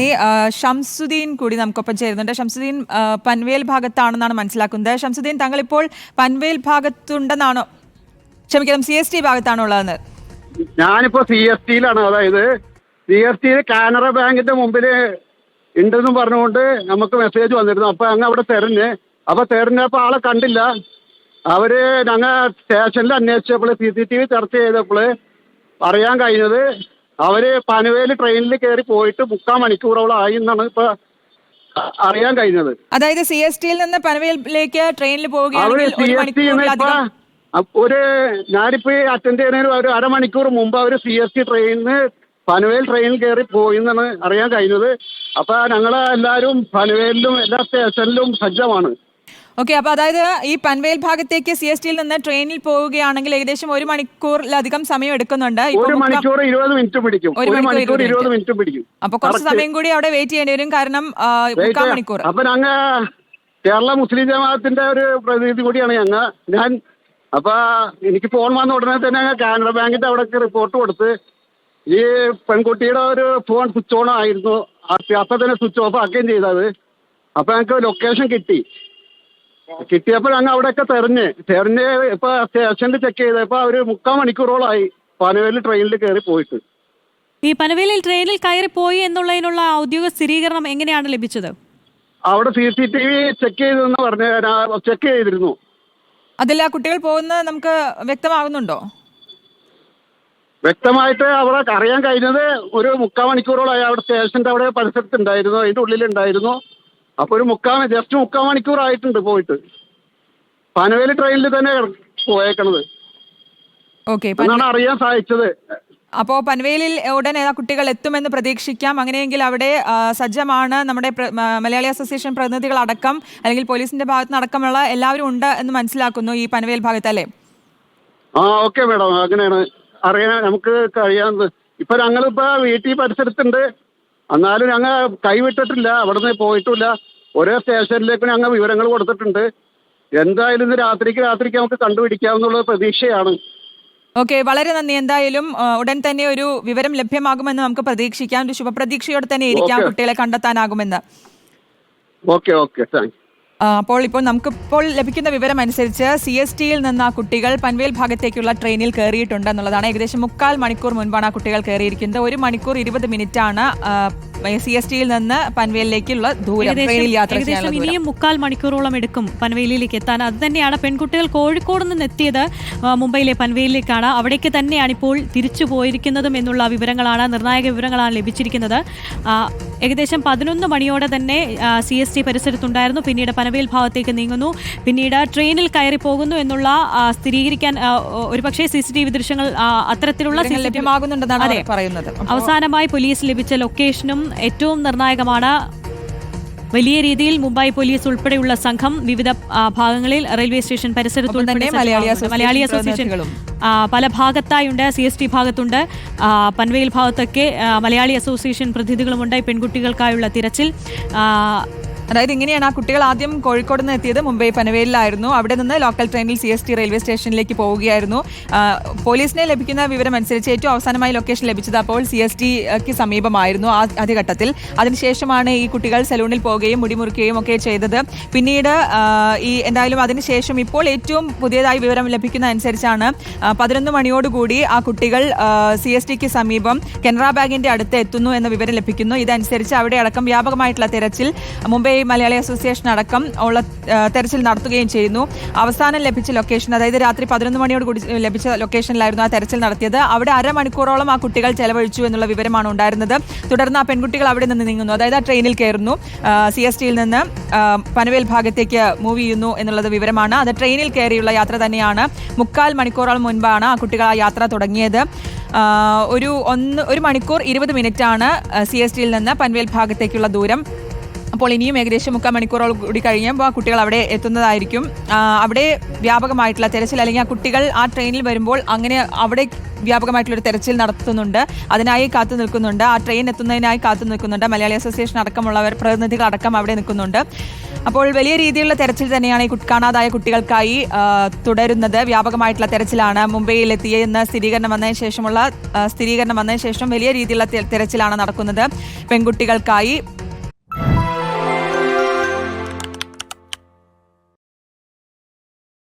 നീ ഷംസുദ്ദീൻ കൂടി നമുക്കൊപ്പം ചേരുന്നുണ്ട്. ഷംസുദ്ദീൻ പൻവേൽ ഭാഗത്താണെന്നാണ് മനസ്സിലാക്കുന്നത്. ഷംസുദ്ദീൻ താങ്കൾ ഇപ്പോൾ പൻവേൽ ഭാഗത്തുണ്ടെന്നാണോ? ക്ഷമിക്കണം സി എസ് ടി ഭാഗത്താണോ ഉള്ളതെന്ന്? ഞാനിപ്പോ സി എസ് ടിയിലാണ് അതായത് സി എസ് ടിയിൽ കാനറ ബാങ്കിന്റെ മുമ്പിൽ ഉണ്ടെന്നും പറഞ്ഞുകൊണ്ട് നമുക്ക് മെസ്സേജ് വന്നിരുന്നു. അപ്പൊ അങ്ങ് അവിടെ തെരഞ്ഞ് അപ്പൊ തെരഞ്ഞപ്പോ ആളെ കണ്ടില്ല. അവർ ഞങ്ങൾ സ്റ്റേഷനിൽ അന്വേഷിച്ചപ്പോൾ സി സി ടി വി ചർച്ച ചെയ്തപ്പോൾ അറിയാൻ കഴിഞ്ഞത് അവർ പനവേൽ ട്രെയിനിൽ കയറി പോയിട്ട് മുക്കാൽ മണിക്കൂറോളം ആയി എന്നാണ് ഇപ്പൊ അറിയാൻ കഴിഞ്ഞത്. അതായത് സി എസ് ടിയിൽ നിന്ന് പനവേലിലേക്ക് ട്രെയിനിൽ പോവുകയാണ് പോവുകയാണെങ്കിൽ ഒരു ഞാനിപ്പോ അറ്റൻഡ് ചെയ്യുന്നതിന് ഒരു അരമണിക്കൂർ മുമ്പ് അവർ സി എസ് ടി ട്രെയിനിന് പനവേൽ ട്രെയിനിൽ കയറി പോയി എന്നാണ് അറിയാൻ കഴിഞ്ഞത്. അപ്പൊ ഞങ്ങൾ എല്ലാവരും പനവേലിലും എല്ലാ സ്റ്റേഷനിലും സജ്ജമാണ്. ഓക്കെ അപ്പോൾ അതായത് ഈ പൻവേൽ ഭാഗത്തേക്ക് സി എസ് ടിയിൽ നിന്ന് ട്രെയിനിൽ പോവുകയാണെങ്കിൽ ഏകദേശം ഒരു മണിക്കൂറിലധികം സമയം എടുക്കുന്നുണ്ട്. ഒരു മണിക്കൂർ ഇരുപത് മിനിറ്റ് പിടിക്കും. ഒരു മണിക്കൂർ ഇരുപത് മിനിറ്റ്. പിടിക്കും. അപ്പൊ കുറച്ച് സമയം കൂടി അവിടെ വെയിറ്റ് ചെയ്യേണ്ടി വരും. കാരണം മുക്കാൽ മണിക്കൂർ അപ്പൊ കേരള മുസ്ലിം ജമാഅത്തിന്റെ ഒരു പ്രതിനിധി കൂടിയാണ് ഞങ്ങൾ ഞാൻ അപ്പൊ എനിക്ക് ഫോൺ വന്ന ഉടനെ തന്നെ ഞങ്ങൾ കാനറ ബാങ്കിന്റെ അവിടേക്ക് റിപ്പോർട്ട് കൊടുത്ത് ഈ പെൺകുട്ടിയുടെ ഒരു ഫോൺ സ്വിച്ച് ഓൺ ആയിരുന്നു. അപ്പൊ തന്നെ സ്വിച്ച് ഓഫ് ആക്കുകയും ചെയ്തത്. അപ്പൊ ഞങ്ങൾക്ക് ലൊക്കേഷൻ കിട്ടി. കിട്ടിയപ്പോൾ ഞങ്ങൾ അവിടെയൊക്കെ തെരഞ്ഞ്. തെരഞ്ഞ് ഇപ്പൊ സ്റ്റേഷനിൽ ചെക്ക് ചെയ്തപ്പോ അവർ മുക്കാൽ മണിക്കൂറോളമായി പനവേലി ട്രെയിനിൽ കയറി പോയിട്ട്. ഈ പനവേലിൽ ട്രെയിനിൽ കയറി പോയി എന്നുള്ളതിനുള്ള ഔദ്യോഗിക സ്ഥിരീകരണം എങ്ങനെയാണ് ലഭിച്ചത്? അവിടെ C C T V check ചെയ്തെന്ന് പറഞ്ഞ് ചെക്ക് ചെയ്തിരുന്നു. അതിൽ ആ കുട്ടികൾ പോകുന്നത് നമുക്ക് വ്യക്തമാകുന്നുണ്ടോ? വ്യക്തമായിട്ട് അവിടെ അറിയാൻ കഴിഞ്ഞത് ഒരു മുക്കാൽ മണിക്കൂറോളായി അവിടെ സ്റ്റേഷന്റെ അവിടെ പരിസരത്ത് ഉണ്ടായിരുന്നു അതിന്റെ ഉള്ളിലുണ്ടായിരുന്നു അപ്പൊ ഒരു മുക്കാൽ ജസ്റ്റ് മുക്കാൽ മണിക്കൂർ ആയിട്ടുണ്ട് പോയിട്ട്. പനവേലി ട്രെയിനിൽ തന്നെ പോയേക്കണത്. ഓക്കെ എന്നാണ് അറിയാൻ സാധിച്ചത്. അപ്പോ പൻവേലിൽ ഉടനെ ആ കുട്ടികൾ എത്തുമെന്ന് പ്രതീക്ഷിക്കാം. അങ്ങനെയെങ്കിൽ അവിടെ സജ്ജമാണ് നമ്മുടെ മലയാളി അസോസിയേഷൻ പ്രതിനിധികൾ അടക്കം അല്ലെങ്കിൽ പോലീസിന്റെ ഭാഗത്ത് നിന്ന് അടക്കമുള്ള എല്ലാവരും ഉണ്ട് എന്ന് മനസ്സിലാക്കുന്നു ഈ പനവേൽ ഭാഗത്ത് അല്ലേ ആ ഓക്കെ മേഡം അങ്ങനെയാണ്. അറിയാൻ നമുക്ക് കഴിയാവുന്നത് ഇപ്പൊ ഞങ്ങളിപ്പോ വീട്ടിൽ പരിസരത്തുണ്ട്. എന്നാലും ഞങ്ങൾ കൈവിട്ടിട്ടില്ല. അവിടുന്ന് പോയിട്ടില്ല. ഓരോ സ്റ്റേഷനിലേക്ക് ഞങ്ങൾ വിവരങ്ങൾ കൊടുത്തിട്ടുണ്ട്. എന്തായാലും ഇന്ന് രാത്രിക്ക് രാത്രിക്ക് നമുക്ക് കണ്ടുപിടിക്കാമെന്നുള്ള പ്രതീക്ഷയാണ്. ഓക്കെ വളരെ നന്ദി. എന്തായാലും ഉടൻ തന്നെ ഒരു വിവരം ലഭ്യമാകുമെന്ന് നമുക്ക് പ്രതീക്ഷിക്കാം. ഒരു ശുഭപ്രതീക്ഷയോടെ തന്നെ ഇരിക്കാം കുട്ടികളെ കണ്ടെത്താനാകുമെന്ന്. Okay okay. താങ്ക് അപ്പോൾ ഇപ്പോൾ നമുക്കിപ്പോൾ ലഭിക്കുന്ന വിവരം അനുസരിച്ച് സി എസ് ടിയിൽ നിന്ന് ആ കുട്ടികൾ പൻവേൽ ഭാഗത്തേക്കുള്ള ട്രെയിനിൽ കയറിയിട്ടുണ്ട് എന്നുള്ളതാണ് ഏകദേശം മുക്കാൽ മണിക്കൂർ മുൻപാണ് ആ കുട്ടികൾ കയറിയിരിക്കുന്നത്. ഒരു മണിക്കൂർ ഇരുപത് മിനിറ്റാണ് ആണ് സി എസ് ടിയിൽ നിന്ന് പൻവേലിലേക്കുള്ള ദൂരം ട്രെയിനിൽ യാത്ര ഏകദേശം ഇനിയും മുക്കാൽ മണിക്കൂറോളം എടുക്കും പൻവേലിയിലേക്ക് എത്താൻ. അത് തന്നെയാണ് പെൺകുട്ടികൾ കോഴിക്കോട് നിന്ന് എത്തിയത് മുംബൈയിലെ പൻവേലിലേക്കാണ്. അവിടേക്ക് തന്നെയാണ് ഇപ്പോൾ തിരിച്ചു പോയിരിക്കുന്നതും എന്നുള്ള വിവരങ്ങളാണ് നിർണായക വിവരങ്ങളാണ് ലഭിച്ചിരിക്കുന്നത്. ഏകദേശം പതിനൊന്ന് മണിയോടെ തന്നെ സി എസ് ടി പരിസരത്തുണ്ടായിരുന്നു. പിന്നീട് പനവേൽ ഭാഗത്തേക്ക് നീങ്ങുന്നു. പിന്നീട് ട്രെയിനിൽ കയറി പോകുന്നു എന്നുള്ള സ്ഥിരീകരിക്കാൻ ഒരുപക്ഷെ സി സി ടി വി ദൃശ്യങ്ങൾ അത്തരത്തിലുള്ള അവസാനമായി പോലീസ് ലഭിച്ച ലൊക്കേഷനും ഏറ്റവും നിർണായകമാണ്. വലിയ രീതിയിൽ മുംബൈ പോലീസ് ഉൾപ്പെടെയുള്ള സംഘം വിവിധ ഭാഗങ്ങളിൽ റെയിൽവേ സ്റ്റേഷൻ പരിസരത്ത് മലയാളി അസോസിയേഷനുകളും അസോസിയേഷൻ പല ഭാഗത്തായുണ്ട്. സി എസ് ടി ഭാഗത്തുണ്ട്. പൻവയിൽ പൻവേൽ ഭാഗത്തൊക്കെ മലയാളി അസോസിയേഷൻ പ്രതിനിധികളുമുണ്ട്. പെൺകുട്ടികൾക്കായുള്ള തിരച്ചിൽ അതായത് ഇങ്ങനെയാണ് ആ കുട്ടികൾ ആദ്യം കോഴിക്കോട് നിന്ന് എത്തിയത്. മുംബൈ പനവേലിലായിരുന്നു. അവിടെ നിന്ന് ലോക്കൽ ട്രെയിനിൽ സി എസ് ടി റെയിൽവേ സ്റ്റേഷനിലേക്ക് പോവുകയായിരുന്നു. പോലീസിനെ ലഭിക്കുന്ന വിവരം അനുസരിച്ച് ഏറ്റവും അവസാനമായി ലൊക്കേഷൻ ലഭിച്ചത് അപ്പോൾ സി എസ് ടിക്ക് സമീപമായിരുന്നു ആ ആദ്യഘട്ടത്തിൽ. അതിനുശേഷമാണ് ഈ കുട്ടികൾ സലൂണിൽ പോവുകയും മുടിമുറിക്കുകയും ഒക്കെ ചെയ്തത്. പിന്നീട് ഈ എന്തായാലും അതിനുശേഷം ഇപ്പോൾ ഏറ്റവും പുതിയതായി വിവരം ലഭിക്കുന്ന അനുസരിച്ചാണ് പതിനൊന്ന് മണിയോടുകൂടി ആ കുട്ടികൾ സി എസ് ടിക്ക് സമീപം കനറ ബാങ്കിന്റെ അടുത്ത് എത്തുന്നു എന്ന വിവരം ലഭിക്കുന്നു. ഇതനുസരിച്ച് അവിടെ അടക്കം വ്യാപകമായിട്ടുള്ള തെരച്ചിൽ മുംബൈ മലയാളി അസോസിയേഷൻ അടക്കം ഉള്ള തെരച്ചിൽ നടത്തുകയും ചെയ്യുന്നു. അവസാനം ലഭിച്ച ലൊക്കേഷൻ അതായത് രാത്രി പതിനൊന്ന് മണിയോട് കൂടി ലഭിച്ച ലൊക്കേഷനിലായിരുന്നു ആ തെരച്ചിൽ നടത്തിയത്. അവിടെ അരമണിക്കൂറോളം ആ കുട്ടികൾ ചെലവഴിച്ചു എന്നുള്ള വിവരമാണ് ഉണ്ടായിരുന്നത്. തുടർന്ന് ആ പെൺകുട്ടികൾ അവിടെ നിന്ന് നീങ്ങുന്നു. അതായത് ആ ട്രെയിനിൽ കയറുന്നു. സി എസ് ടിയിൽ നിന്ന് പനവേൽ ഭാഗത്തേക്ക് മൂവ് ചെയ്യുന്നു എന്നുള്ളത് വിവരമാണ്. അത് ട്രെയിനിൽ കയറിയുള്ള യാത്ര തന്നെയാണ്. മുക്കാൽ മണിക്കൂറോളം മുൻപാണ് ആ കുട്ടികൾ ആ യാത്ര തുടങ്ങിയത്. ഒരു ഒന്ന് ഒരു മണിക്കൂർ ഇരുപത് മിനിറ്റാണ് സി എസ് ടിയിൽ നിന്ന് പൻവേൽ ഭാഗത്തേക്കുള്ള ദൂരം. അപ്പോൾ ഇനിയും ഏകദേശം മുക്കാൽ മണിക്കൂറോളം കൂടി കഴിയുമ്പോൾ ആ കുട്ടികൾ അവിടെ എത്തുന്നതായിരിക്കും. അവിടെ വ്യാപകമായിട്ടുള്ള തെരച്ചിൽ അല്ലെങ്കിൽ ആ കുട്ടികൾ ആ ട്രെയിനിൽ വരുമ്പോൾ അങ്ങനെ അവിടെ വ്യാപകമായിട്ടുള്ള ഒരു തെരച്ചിൽ നടത്തുന്നുണ്ട്. അതിനായി കാത്തു നിൽക്കുന്നുണ്ട്. ആ ട്രെയിൻ എത്തുന്നതിനായി കാത്തു നിൽക്കുന്നുണ്ട്. മലയാളി അസോസിയേഷൻ അടക്കമുള്ളവർ പ്രതിനിധികൾ അടക്കം അവിടെ നിൽക്കുന്നുണ്ട്. അപ്പോൾ വലിയ രീതിയിലുള്ള തെരച്ചിൽ തന്നെയാണ് ഈ കാണാതായ കുട്ടികൾക്കായി തുടരുന്നത്. വ്യാപകമായിട്ടുള്ള തെരച്ചിലാണ് മുംബൈയിൽ എത്തിയെന്ന് സ്ഥിരീകരണം വന്നതിന് ശേഷമുള്ള സ്ഥിരീകരണം വന്നതിന് ശേഷം വലിയ രീതിയിലുള്ള തെരച്ചിലാണ് നടക്കുന്നത് പെൺകുട്ടികൾക്കായി.